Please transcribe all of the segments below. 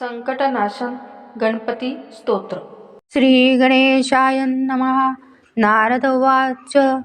संकटनाशन गणपती स्तोत्र. श्री गणेशाय नमः. नारद उवाच.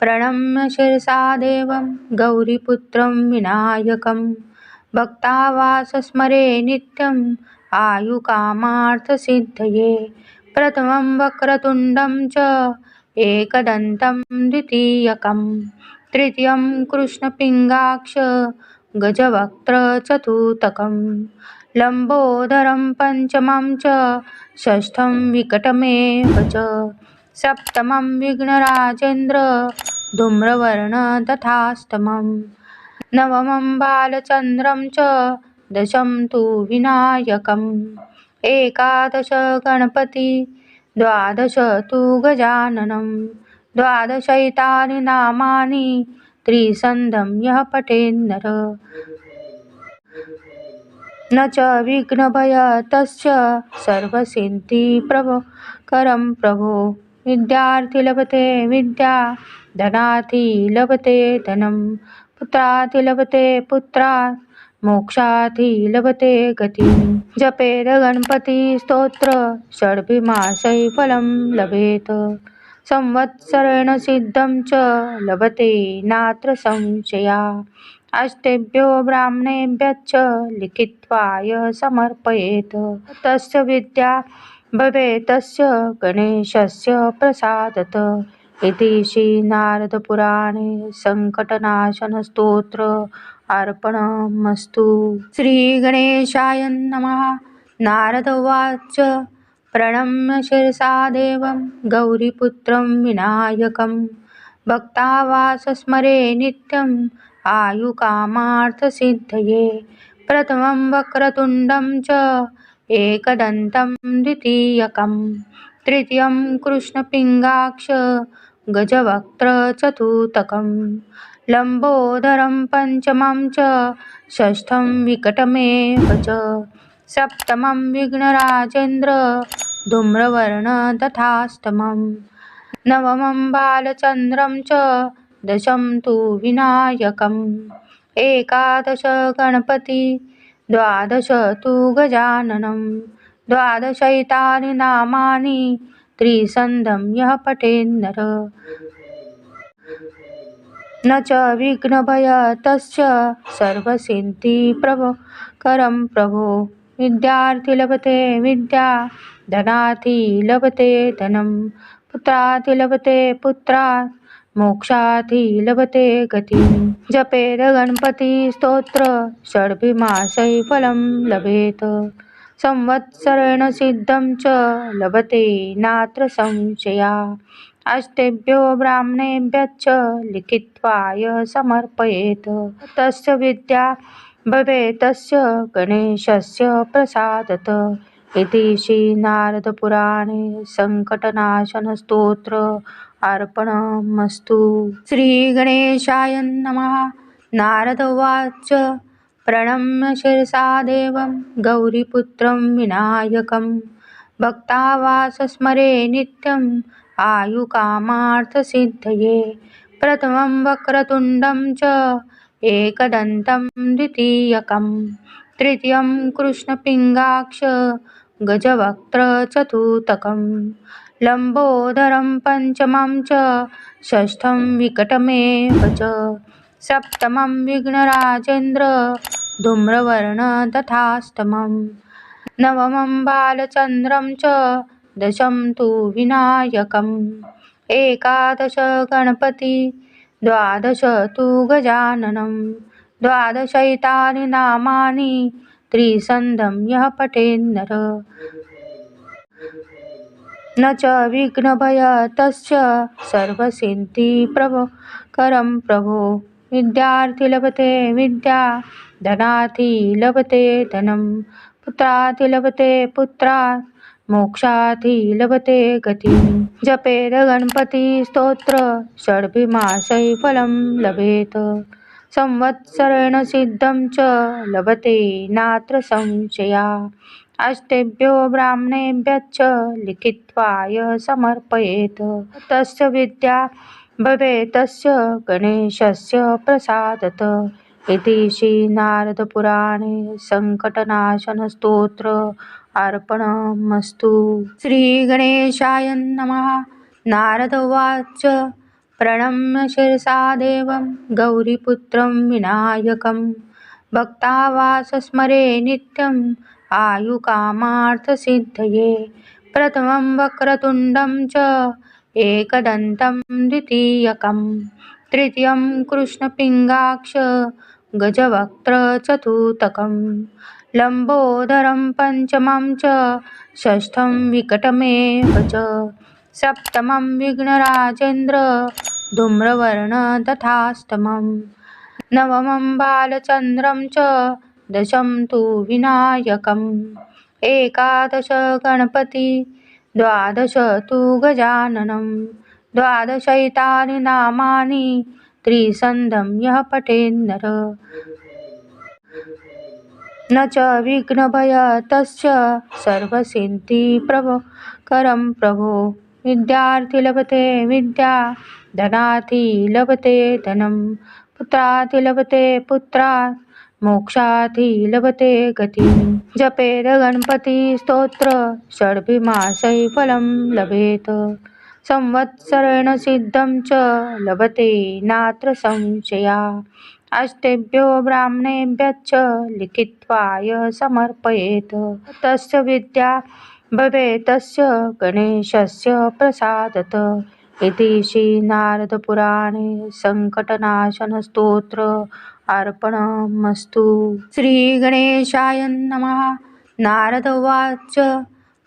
प्रणम्य शिरसा देवं गौरीपुत्रं विनायकं. भक्तावासस्मरे नित्यम् आयुकामार्थसिद्धये प्रथमं वक्रतुण्डं च एकदन्तं द्वितीयकं. तृतीयं कृष्णपिङ्गाक्ष गजवक्त्रचतुतकम् लम्बोदरं पञ्चमं च षष्ठं विकटमेव च। सप्तमं विघ्नराजेन्द्र धूम्रवर्ण तथाष्टमं नवमं बालचन्द्रं च दशं तु विनायकम्। एकादश गणपति द्वादश तु गजाननं द्वादशैतानि नामानि त्रिसन्धं यः पठेन्नर न च विघ्नभयतस्य सर्वसिद्धिप्रभो करं प्रभो। विद्यार्थी लभते विद्या धनार्थी लभते धनं पुत्रार्थी लभते पुत्रात् मोक्षार्थी लभते गती। जपेद गणपती स्तोत्र षड्भिमासै फलं लभेत। संवत्सरेण सिद्धं च लभते नात्र संशया। अष्टेभ्यो ब्राह्मणेभ्यश्च लिखित्वाय समर्पयेत्। तस्य विद्या भवेतस्य गणेशस्य प्रसादत। इति श्रीनारदपुराणे सङ्कटनाशनस्तोत्र अर्पणमस्तु। श्रीगणेशाय नमः। नारद उवाच। प्रणम्य शिरसा देवं गौरीपुत्रं विनायकं। भक्तावासस्मरे नित्यं आयुकामार्थसिद्धये प्रथमं वक्रतुण्डं च एकदन्तं द्वितीयकं तृतीयं कृष्णपिङ्गाक्ष गजवक्त्रचतुतकं लम्बोदरं पञ्चमं च षष्ठं विकटमेव च सप्तमं विघ्नराजेन्द्र धूम्रवर्ण तथाष्टमं नवमं बालचन्द्रं च दशं तु विनायकम्। एकादश गणपती। द्वादश तु गजाननं द्वादशैतानि नामानि। त्रिसन्धं यः पठेन्नर न च विघ्नभयतश्च सर्वसिद्धिप्रभो करं प्रभो। विद्यार्थी लभते विद्या धनार्थी लभते धनं। पुत्रार्थी लभते पुत्रात् मोक्षार्थी लभते गती. जपेद गणपती स्तोत्र षड्भिमासै फलं लभेत. संवत्सरेण सिद्धं च लभते नात्र संशया. अष्टेभ्यो ब्राह्मणेभ्यश्च लिखित्वाय समर्पयेत्. तस्य विद्या भवेत् तस्य गणेशस्य प्रसादत. इति श्रीनारदपुराणे सङ्कटनाशनस्तोत्र अर्पणमस्तु श्रीगणेशाय नमः। नारद उवाच। प्रणम्य शिरसा देवं। गौरीपुत्रं विनायकं। भक्तावासस्मरे नित्यम्। आयुकामार्थसिद्धये प्रथमं वक्रतुण्डं च। एकदन्तं द्वितीयकं तृतीयं कृष्णपिङ्गाक्ष। गजवक्त्रचतुतकम् लम्बोदरं पञ्चमं च षष्ठं विकटमेव च। सप्तमं विघ्नराजेन्द्र धूम्रवर्ण तथाष्टमं नवमं बालचन्द्रं च दशं तु विनायकम्। एकादश गणपति द्वादश तु गजाननं द्वादशैतानि नामानि त्रिसन्धं यः पठेन्नर न च विघ्नभयतश्च सर्वसिद्धिप्रभो करं प्रभो। विद्यार्थी लभते विद्या धनार्थी लभते धनं पुत्रार्थी लभते पुत्रात् मोक्षार्थी लभते गती। जपेद गणपती स्तोत्र षड्भिमासै फलं लभेत। संवत्सरेण सिद्धं च लभते नात्र संशया। अष्टेभ्यो ब्राह्मणेभ्यश्च लिखित्वाय समर्पयेत्। तस्य विद्या भवेत् तस्य गणेशस्य प्रसादत। इति श्रीनारदपुराणे सङ्कटनाशनस्तोत्र अर्पणमस्तु। श्रीगणेशाय नमः। नारद उवाच। प्रणम्य शिरसा देवं गौरीपुत्रं विनायकं। भक्तावासस्मरे नित्यम् आयुकामार्थसिद्धये प्रथमं वक्रतुण्डं च एकदन्तं द्वितीयकं तृतीयं कृष्णपिङ्गाक्ष गजवक्त्रचतुतकं लम्बोदरं पञ्चमं च षष्ठं विकटमेव च। सप्तमं विघ्नराजेन्द्र धूम्रवर्ण तथाष्टमं नवमं बालचन्द्रं च दशं तु विनायकम्। एकादश गणपती। द्वादश तु गजाननं द्वादशैतानि नामानि। त्रिसन्धं यः पठेन्नर न च विघ्नभयतस्य सर्वसिद्धिप्रभकरं प्रभो। विद्यार्थी लभते विद्या। धनार्थी लभते धनं। पुत्रार्थी लभते पुत्रात् मोक्षार्थी लभते गती जपेद गणपती स्तोत्र षड्भिमासै फलं लभेत. संवत्सरेण सिद्धं च लभते नात्र संशया. अष्टेभ्यो ब्राह्मणेभ्यश्च लिखित्वाय समर्पयेत्. तस्य विद्या भवेतस्य गणेशस्य प्रसादत. इति श्रीनारदपुराणे सङ्कटनाशनस्तोत्र अर्पणमस्तु श्रीगणेशाय नमः। नारद उवाच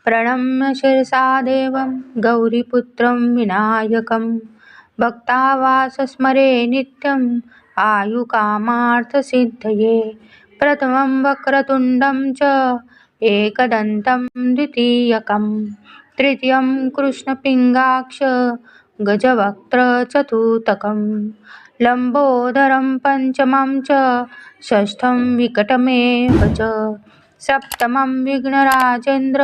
प्रणम्य शिरसा देवं गौरीपुत्रं विनायकं। भक्तावासस्मरे नित्यम् आयुकामार्थसिद्धये। प्रथमं वक्रतुण्डं च एकदन्तं द्वितीयकं तृतीयं कृष्णपिङ्गाक्ष गजवक्त्रचतुतकम् लम्बोदरं पञ्चमं च षष्ठं विकटमेव च। सप्तमं विघ्नराजेन्द्र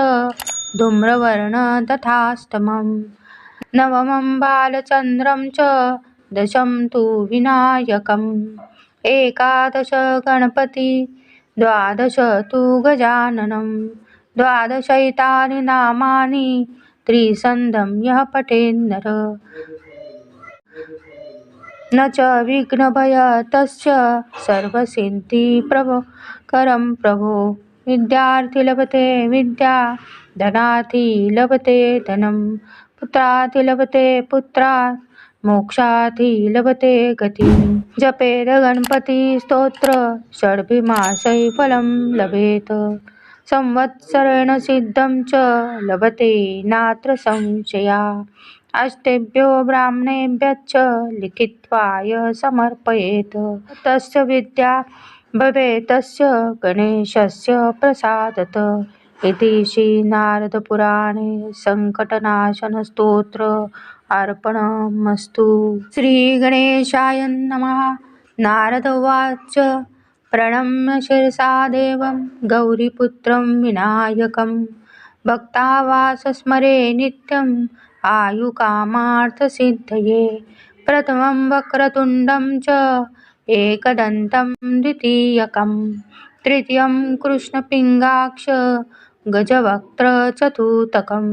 धूम्रवर्ण तथाष्टमं नवमं बालचन्द्रं च दशं तु विनायकम्। एकादश गणपति द्वादश तु गजाननं द्वादशैतानि नामानि त्रिसन्धं यः पठेन्नर न च विघ्नभयतस्य सर्वसिद्धिप्रभकरं प्रभो। विद्यार्थी लभते विद्या धनार्थी लभते धनं पुत्रार्थी लभते पुत्रात् मोक्षार्थी लभते गती। जपेद गणपती स्तोत्र षड्भिमासै फलं लभेत। संवत्सरेण सिद्धं च लभते नात्र संशया। अष्टेभ्यो ब्राह्मणेभ्यश्च लिखित्वाय समर्पयेत्। तस्य विद्या भवेतस्य गणेशस्य प्रसादत। इति श्रीनारदपुराणे सङ्कटनाशनस्तोत्र अर्पणमस्तु। श्रीगणेशाय नमः। नारद उवाच। प्रणम्य शिरसा देवं गौरीपुत्रं विनायकं। भक्तावासस्मरे नित्यं आयुकामार्थसिद्धये प्रथमं वक्रतुण्डं च एकदन्तं द्वितीयकं। तृतीयं कृष्णपिङ्गाक्ष गजवक्त्रचतुतकं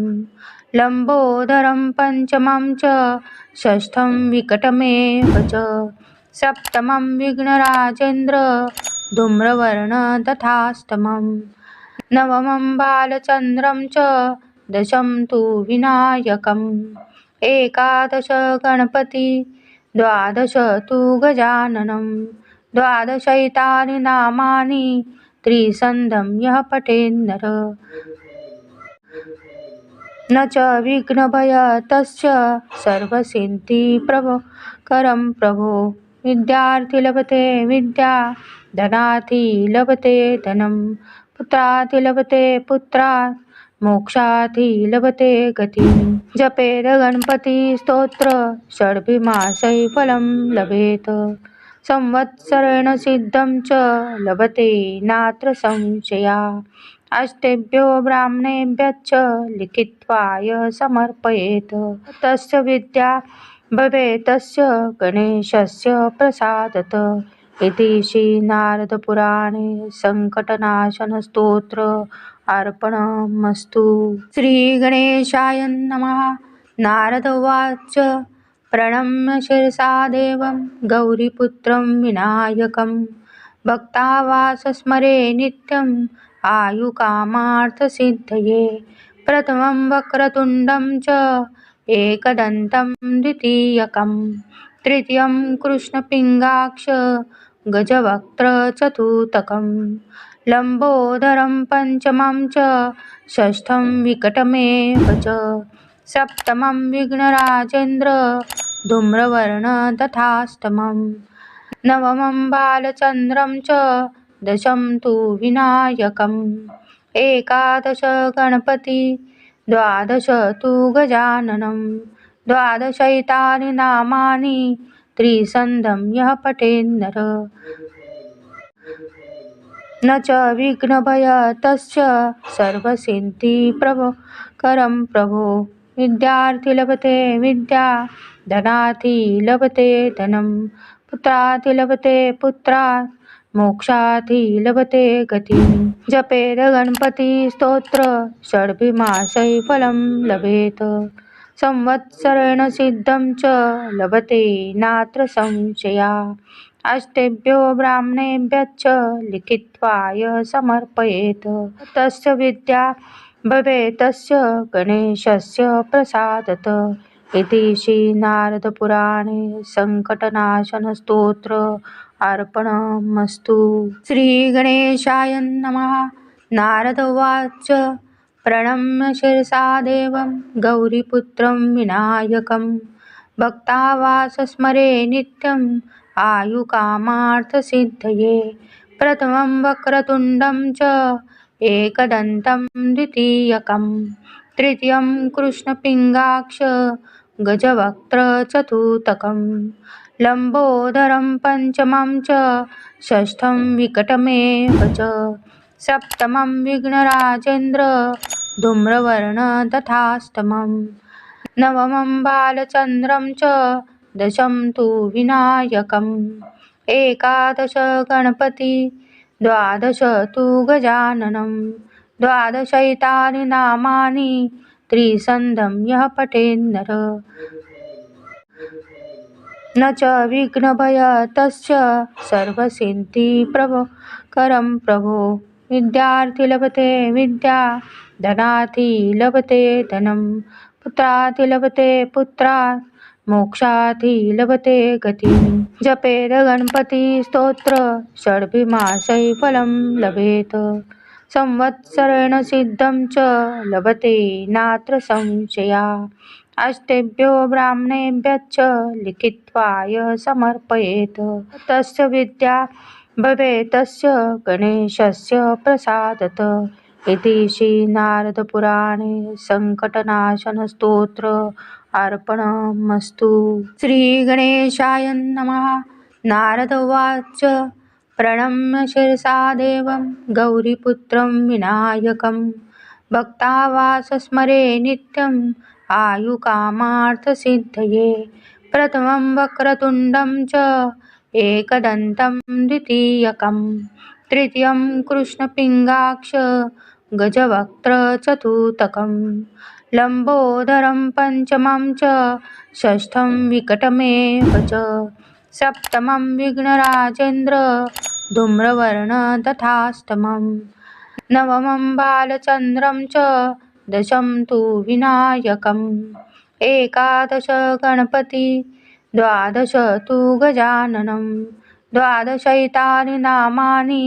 लम्बोदरं पञ्चमं च षष्ठं विकटमेव च। सप्तमं विघ्नराजेन्द्र धूम्रवर्ण तथाष्टमं नवमं बालचन्द्रं च दशं तु विनायकम्। एकादश गणपती। द्वादश तु गजाननं द्वादशैतानि नामानि। त्रिसन्धं यः पठेन्नर न च विघ्नभयतस्य सर्वसिद्धिप्रभकरं प्रभो। विद्यार्थी लभते विद्या धनार्थी लभते धनं। पुत्रार्थी लभते पुत्रात् मोक्षार्थी लभते गती. जपेद गणपती स्तोत्र षड्भिमासै फलं लभेत. संवत्सरेण सिद्धं च लभते नात्र संशया. अष्टेभ्यो ब्राह्मणेभ्यश्च लिखित्वाय समर्पयेत्. तस्य विद्या भवेत् तस्य गणेशस्य प्रसादत. इति श्रीनारदपुराणे सङ्कटनाशनस्तोत्र अर्पणमस्तु श्रीगणेशाय नमः। नारद उवाच। प्रणम्य शिरसा देवं। गौरीपुत्रं विनायकं। भक्तावासस्मरे नित्यम् आयुकामार्थसिद्धये प्रथमं वक्रतुण्डं च। एकदन्तं द्वितीयकं तृतीयं कृष्णपिङ्गाक्ष। गजवक्त्रचतुतकं लम्बोदरं पञ्चमं च षष्ठं विकटमेव च। सप्तमं विघ्नराजेन्द्र धूम्रवर्ण तथाष्टमं नवमं बालचन्द्रं च दशं तु विनायकम्। एकादश गणपति द्वादश तु गजाननं द्वादशैतानि नामानि त्रिसन्धं यः पठेन्नर न च विघ्नभय तस्य सर्वसिद्धिप्रभो करं प्रभो। विद्यार्थी लभते विद्या धनार्थी लभते धनं। पुत्रार्थी लभते पुत्रात् मोक्षार्थी लभते गती। जपेद गणपती स्तोत्र षड्भिमासै फलं लभेत। संवत्सरेण सिद्धं च लभते नात्र संशया। अष्टेभ्यो ब्राह्मणेभ्यश्च लिखित्वाय समर्पयेत्। तस्य विद्या भवेत् तस्य गणेशस्य प्रसादत। इति श्रीनारदपुराणे सङ्कटनाशनस्तोत्र अर्पणमस्तु। श्रीगणेशाय नमः। नारद उवाच। प्रणम्य शिरसा देवं गौरीपुत्रं विनायकं। भक्तावासस्मरे नित्यम् आयुकामार्थसिद्धये प्रथमं वक्रतुण्डं च एकदन्तं द्वितीयकं। तृतीयं कृष्णपिङ्गाक्ष गजवक्त्रचतुतकं लम्बोदरं पञ्चमं च षष्ठं विकटमेव च। सप्तमं विघ्नराजेन्द्र धूम्रवर्ण तथाष्टमं नवमं बालचन्द्रं च दशं तु विनायकम्। एकादश गणपती। द्वादश तु गजाननं द्वादशैतानि नामानि। त्रिसन्धं यः पठेन्नर न च विघ्नभय तस्य सर्वसिद्धिप्रभो करं प्रभो। विद्यार्थी लभते विद्या। धनार्थी लभते धनं। पुत्रार्थी लभते पुत्रात् मोक्षार्थी लभते गती जपेद गणपती स्तोत्र षड्भिमासै फलं लभेत. संवत्सरेण सिद्धं च लभते नात्र संशया. अष्टेभ्यो ब्राह्मणेभ्यश्च लिखित्वाय समर्पयेत्. तस्य विद्या भवेत् तस्य गणेशस्य प्रसादत. इति श्रीनारदपुराणे सङ्कटनाशनस्तोत्र अर्पणमस्तु श्रीगणेशाय नमः। नारद उवाच प्रणम्य शिरसा देवं गौरीपुत्रं विनायकं। भक्तावासस्मरे नित्यम् आयुकामार्थसिद्धये। प्रथमं वक्रतुण्डं च एकदन्तं द्वितीयकं तृतीयं कृष्णपिङ्गाक्ष गजवक्त्रचतुतकम् लम्बोदरं पञ्चमं च षष्ठं विकटमेव च। सप्तमं विघ्नराजेन्द्र धूम्रवर्ण तथाष्टमं नवमं बालचन्द्रं च दशं तु विनायकम्। एकादश गणपति द्वादश तु गजाननं द्वादशैतानि नामानि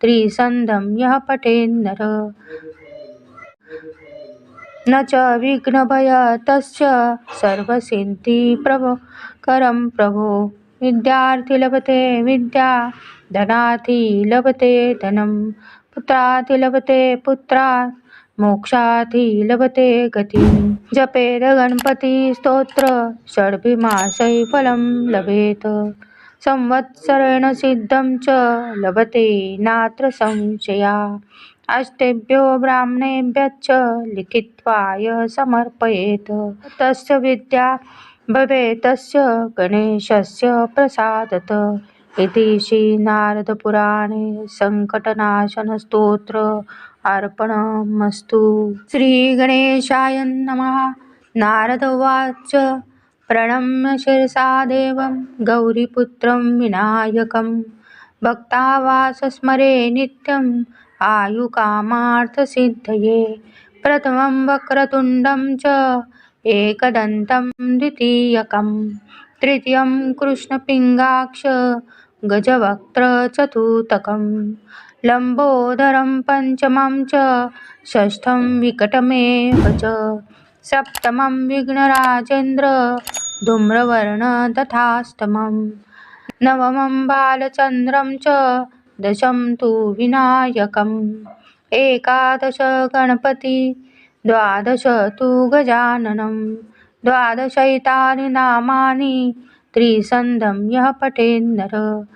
त्रिसन्धं यः पठेन्नर। न च विघ्नभय तस्य सर्वसिद्धिप्रभो करं प्रभो। विद्यार्थी लभते विद्या धनार्थी लभते धनं पुत्रार्थी लभते पुत्रात् मोक्षार्थी लभते गती। जपेद गणपती स्तोत्र षड्भिमासै फलं लभेत। संवत्सरेण सिद्धं च लभते नात्र संशया। अष्टेभ्यो ब्राह्मणेभ्यश्च लिखित्वाय समर्पयेत्। तस्य विद्या भवेतस्य गणेशस्य प्रसादत। इति श्रीनारदपुराणे सङ्कटनाशनस्तोत्र अर्पणमस्तु। श्रीगणेशाय नमः। नारद उवाच। प्रणम्य शिरसा देवं गौरीपुत्रं विनायकं। भक्तावासस्मरे नित्यं आयुकामार्थसिद्धये प्रथमं वक्रतुण्डं च एकदन्तं द्वितीयकं तृतीयं कृष्णपिङ्गाक्ष गजवक्त्रचतुतकं लम्बोदरं पञ्चमं च षष्ठं विकटमेव च सप्तमं विघ्नराजेन्द्र धूम्रवर्ण तथाष्टमं नवमं बालचन्द्रं च दशं तु विनायकम्। एकादश गणपति। द्वादश तु गजाननं द्वादशैतानि नामानि। त्रिसन्धं यः पठेन्नर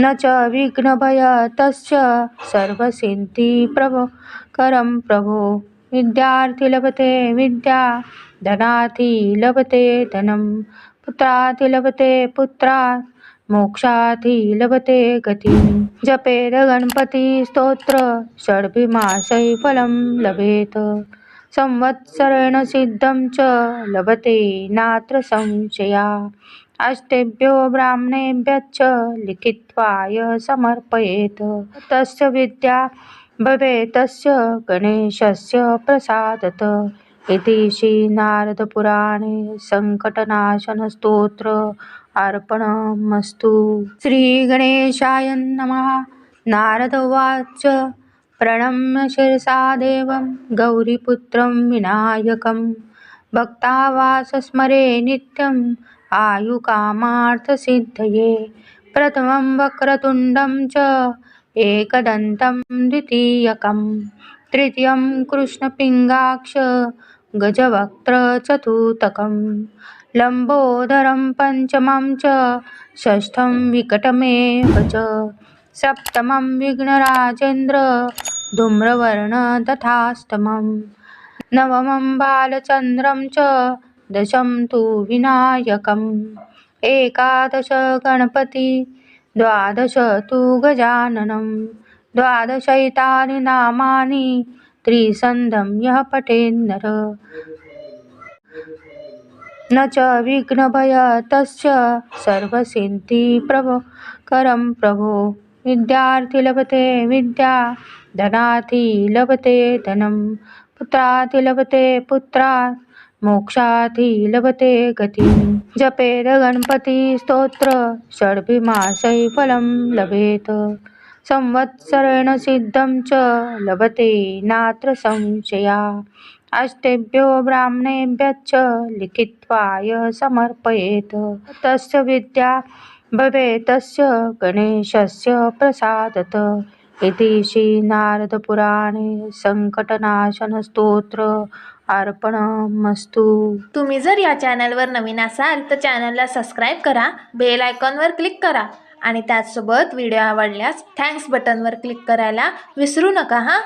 न च विघ्नभय तस्य सर्वसिद्धिप्रभकरं प्रभो। विद्यार्थी लभते विद्या। धनार्थी लभते धनं। पुत्रार्थी लभते पुत्रात् मोक्षार्थी लभते गती जपेद गणपतिस्तोत्र षड्भिमासै फलं लभेत. संवत्सरेण सिद्धं च लभते नात्र संशया. अष्टेभ्यो ब्राह्मणेभ्यश्च लिखित्वाय समर्पयेत्. तस्य विद्या भवेत् तस्य गणेशस्य प्रसादत. इति श्रीनारदपुराणे सङ्कटनाशनस्तोत्र अर्पणमस्तु श्रीगणेशाय नमः। नारद उवाच प्रणम्य शिरसा देवं गौरीपुत्रं विनायकं। भक्तावासस्मरे नित्यम् आयुकामार्थसिद्धये। प्रथमं वक्रतुण्डं च एकदन्तं द्वितीयकं तृतीयं कृष्णपिङ्गाक्ष गजवक्त्रचतुतकम्। लम्बोदरं पञ्चमं च षष्ठं विकटमेव च। सप्तमं विघ्नराजेन्द्र धूम्रवर्ण तथाष्टमं नवमं बालचन्द्रं च दशं तु विनायकम्। एकादश गणपति द्वादश तु गजाननं द्वादशैतानि नामानि त्रिसन्धं यः पठेन्नर न च विघ्नभय तस्य सर्वसिद्धिप्रभकरं प्रभो। विद्यार्थी लभते विद्या धनार्थी लभते धनं पुत्रार्थी लभते पुत्रात् मोक्षार्थी लभते गती। जपेद गणपतिस्तोत्र षड्भिमासै फलं लभेत। संवत्सरेण सिद्धं च लभते नात्र संशया। अष्टेभ्यो ब्राह्मणेभ्यश्च लिखित्वाय समर्पयेत्। तस्य विद्या भवेतस्य गणेशस्य प्रसादत। इति श्रीनारदपुराणे सङ्कटनाशनस्तोत्र अर्पणमस्तु। तुम्ही जर या चॅनलवर नवीन असाल तर चॅनलला सबस्क्राईब करा बेल आयकॉनवर क्लिक करा आणि त्याचसोबत व्हिडिओ आवडल्यास थँक्स बटनवर क्लिक करायला विसरू नका हां?